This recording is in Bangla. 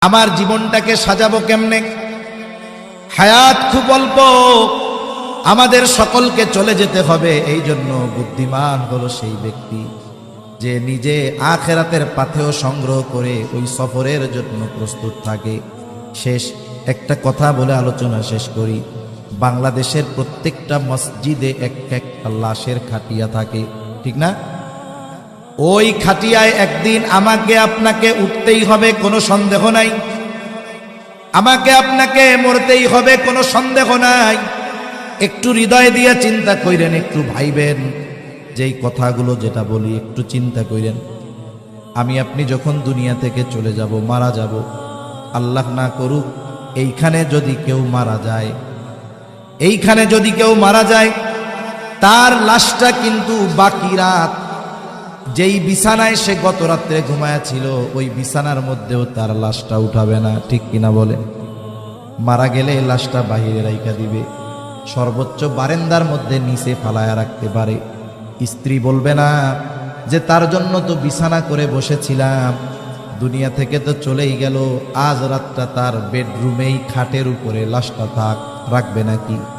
আমার জীবনটাকে সাজাবো কেমনে? হায়াত খুব অল্প। আমাদের সকলকে চলে যেতে হবে। এই জন্য বুদ্ধিমান হলো সেই ব্যক্তি যে নিজে আখেরাতের পাথেও সংগ্রহ করে ওই সফরের জন্য প্রস্তুত থাকে। শেষ, একটা কথা বলে আলোচনা শেষ করি। বাংলাদেশের প্রত্যেকটা মসজিদে এক একটা লাশের খাটিয়া থাকে। ঠিক না? ওই খাটিয়ায় একদিন আমাকে আপনাকে উঠতেই হবে, কোনো সন্দেহ নাই। আমাকে আপনাকে মরতেই হবে, কোনো সন্দেহ নাই। একটু হৃদয় দিয়ে চিন্তা কইরেন, একটু ভাইবেন। যেই কথাগুলো যেটা বলি, একটু চিন্তা কইরেন। আমি আপনি যখন দুনিয়া থেকে চলে যাব, মারা যাব, আল্লাহ না করুক, এইখানে যদি কেউ মারা যায়, এইখানে যদি কেউ মারা যায়, তার লাশটা কিন্তু বাকি রাত যেই বিছানায় সে গত রাত্রে ঘুমায়া ছিল, ওই বিছানার মধ্যেও তার লাশটা উঠাবে না, ঠিক কিনা বলে? মারা গেলে লাশটা বাহিরে রাইখা দিবে। সর্বোচ্চ বারেন্দার মধ্যে নিচে ফালায়া রাখতে পারে। স্ত্রী বলবে না যে, তার জন্য তো বিছানা করে বসেছিলাম। দুনিয়া থেকে তো চলেই গেল। আজ রাতটা তার বেডরুমেই খাটের উপরে লাশটা থাক, রাখবে নাকি?